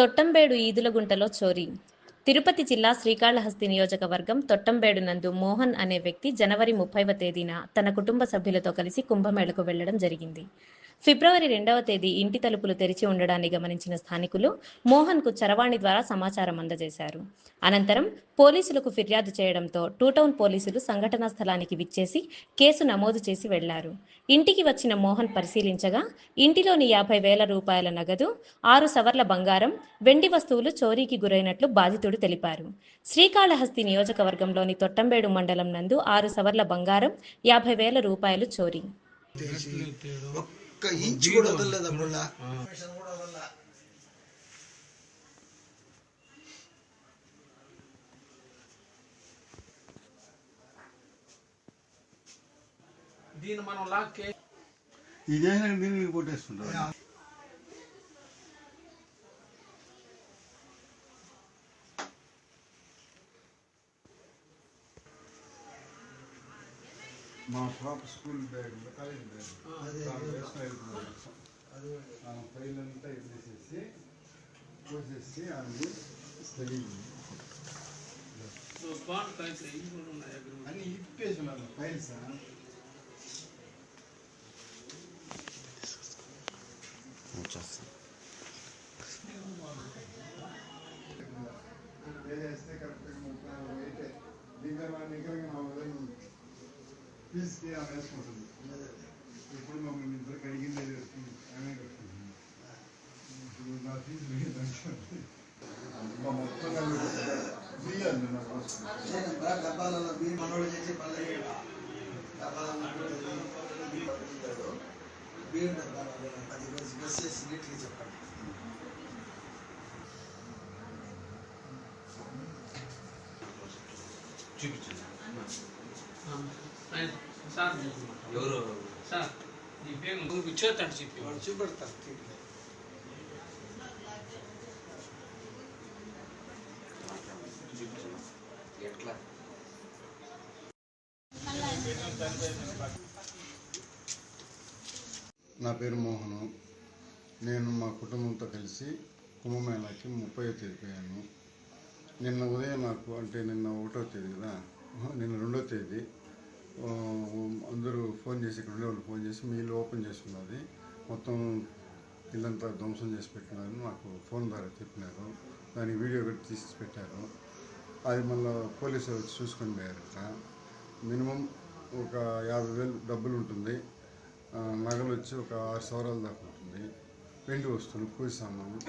తొట్టంబేడు ఈదులగుంటలో చోరీ. తిరుపతి జిల్లా శ్రీకాళహస్తి నియోజకవర్గం తొట్టంబేడు నందు మోహన్ అనే వ్యక్తి జనవరి ముప్పైవ తేదీన తన కుటుంబ సభ్యులతో కలిసి కుంభమేళకు వెళ్ళడం జరిగింది. ఫిబ్రవరి రెండవ తేదీ ఇంటి తలుపులు తెరిచి ఉండడాన్ని గమనించిన స్థానికులు మోహన్కు చరవాణి ద్వారా సమాచారం అందజేశారు. అనంతరం పోలీసులకు ఫిర్యాదు చేయడంతో టూ టౌన్ పోలీసులు సంఘటనా స్థలానికి విచ్చేసి కేసు నమోదు చేసి వెళ్ళారు. ఇంటికి వచ్చిన మోహన్ పరిశీలించగా ఇంటిలోని యాభై వేల రూపాయల నగదు ఆరు సవర్ల బంగారం వెండి వస్తువులు చోరీకి గురైనట్లు బాధితుడు తెలిపారు. శ్రీకాళహస్తి నియోజకవర్గంలోని తొట్టంబేడు మండలం నందు ఆరు సవర్ల బంగారం యాభై వేల రూపాయలు చోరీ. ఒక్క ఇంచు కూడా వదలలేదు అప్పుడు దీన్ని మనం లాక్కే ఇదేనా దీనికి కొట్టేస్తుంటారు మా పాప స్కూల్ బ్యాగ్ కాలేజ్ బ్యాగ్. దాంట్లో వేసుకొని వెళ్తున్నాం. ఆ ఫైల్ అంతా ఇచ్చేసేసి పోసేసి అది తెలియదు అన్ని ఇప్పేసి ఉన్నారు. ఫైల్స్? ఫీజుకి ఆమె వేసుకుంటుంది ఇప్పుడు మమ్మల్ని ఇద్దరికి అడిగింది ఆమె కట్టుకుంటుంది ఇప్పుడు నా ఫీజు మీరు కట్టుకుంటుంది మా మొత్తం కలిపి ఫ్రీ అండి నా కోసం డబ్బాలలో మీరు మనోడు చేసి పల్లె డబ్బాలలో బియ్యం డబ్బాలలో పది రోజులు బస్ చేసి నీట్గా చెప్పండి ఆయన సార్ ఎవరు? సార్ నీ పేరు నువ్వు ఇచ్చేస్తాడు చెప్పి. వాడు చూపెడతారు. నా పేరు మోహను. నేను మా కుటుంబంతో కలిసి కుంభమేళాకి ముప్పై తేదీ పోయాను. నిన్న ఉదయం నాకు అంటే నిన్న ఒకటో తేదీ కదా? నిన్న రెండో తేదీ. అందరూ ఫోన్ చేసి ఇక్కడ ఉండేవాళ్ళు ఫోన్ చేసి మీ ఇల్లు ఓపెన్ చేసి ఉన్నది మొత్తం ఇల్లంతా ధ్వంసం చేసి పెట్టినారు. నాకు ఫోన్ ద్వారా చెప్పినారు. దానికి వీడియో కూడా తీసి పెట్టారు. అది మళ్ళీ పోలీసు వచ్చి చూసుకొని పోయారట మినిమం ఒక యాభై వేలు డబ్బులు ఉంటుంది. నగలు వచ్చి ఒక ఆరు సవరాల దాకా ఉంటుంది. వెండి వస్తువులు పూజ సామాన్లు